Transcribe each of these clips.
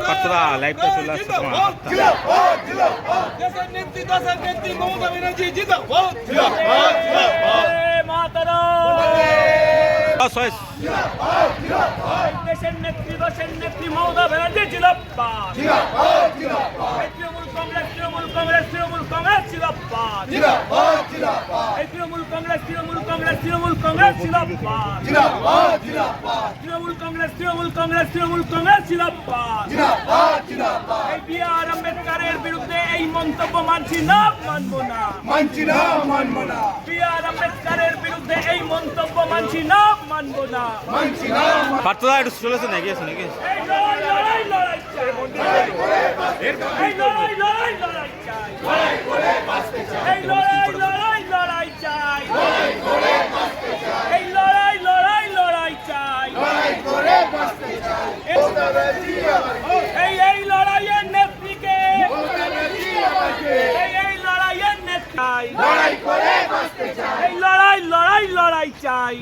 পাত্রা, লাইভটা চলে আসছে তোমার। দেশের নেত্রী দেশের জিন্দাবাদ জিন্দাবাদ জিন্দাবাদ ছয় দেশের নেত্রী দেশের নেত্রী মমতা ব্যানার্জি জিলাপ্পাদ জিন্দাবাদ জিন্দাবাদ এই তৃণমূল কংগ্রেস তৃণমূল কংগ্রেস তৃণমূল কংগ্রেস জিলাপ্পাদ জিন্দাবাদ জিন্দাবাদ। এই তৃণমূল কংগ্রেস তৃণমূল কংগ্রেস তৃণমূল কংগ্রেস জিলাপ্পাদ জিন্দাবাদ জিন্দাবাদ। তৃণমূল কংগ্রেস তৃণমূল কংগ্রেস তৃণমূল কংগ্রেস জিলাপ্পাদ জিন্দাবাদ জিন্দাবাদ। এই বি আর আম্বেদকারের বিরুদ্ধে এই মন্তব্য মানছি না মানবো না। মানছি না মানবো না। বি আর আম্বেদকারের বিরুদ্ধে এই মন্তব্য মানছি না মানবো না। মানছি না একটু চলেছে নাকি আছে নাকি এই লড়াই লড়াই লড়াই এই লড়াই লড়াই লড়াই চাই এই লড়াই লড়াই লড়াই চাই এই লড়াই লড়াই লড়াই চাই এই এই লড়াইয়ের নেত্রীকে। এই এই লড়াইয়ের নেত্রী এই লড়াই লড়াই লড়াই চাই।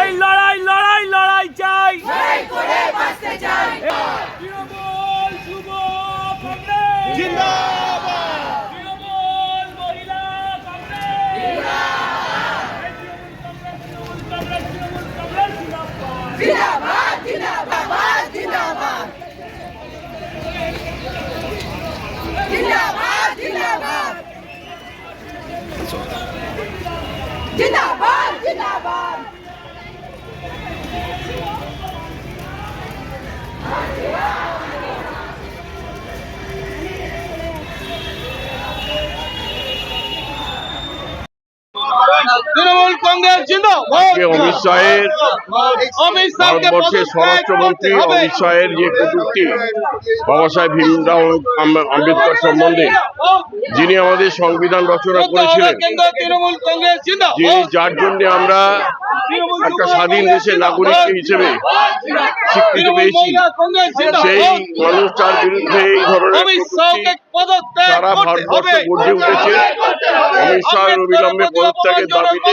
এই লড়াই লড়াই লড়াই চাই তৃণমূল যুব কংগ্রেস জিন্দাবাদ তৃণমূল মহিলা কংগ্রেস এই তৃণমূল কংগ্রেস তৃণমূল কংগ্রেস তৃণমূল কংগ্রেস জিন্দাবাদ জিন্দাবাদ জিন্দাবাদ জিন্দাবাদ জিন্দাবাদ জিন্দাবাদ জিন্দাবাদ তৃণমূল কংগ্রেস জিন্দাবাদ। অমিত শাহের অমিত ভারতবর্ষের স্বরাষ্ট্রমন্ত্রী। অমিত শাহের যে কটূক্তি বাবা সাহেব ভীমরাও আম্বেদকর সম্বন্ধে যিনি আমাদের সংবিধান রচনা করেছিলেন তৃণমূল কংগ্রেস জিন্দাবাদ। যিনি যার জন্য আমরা একটা স্বাধীন দেশের নাগরিক হিসেবে স্বীকৃতি পেয়েছি সেই মানুষ তার বিরুদ্ধে এই ধরনের সারা ভারতবর্ষে গর্জে উঠেছে। অমিত শাহের অবিলম্বে পদত্যাগের দাবিতে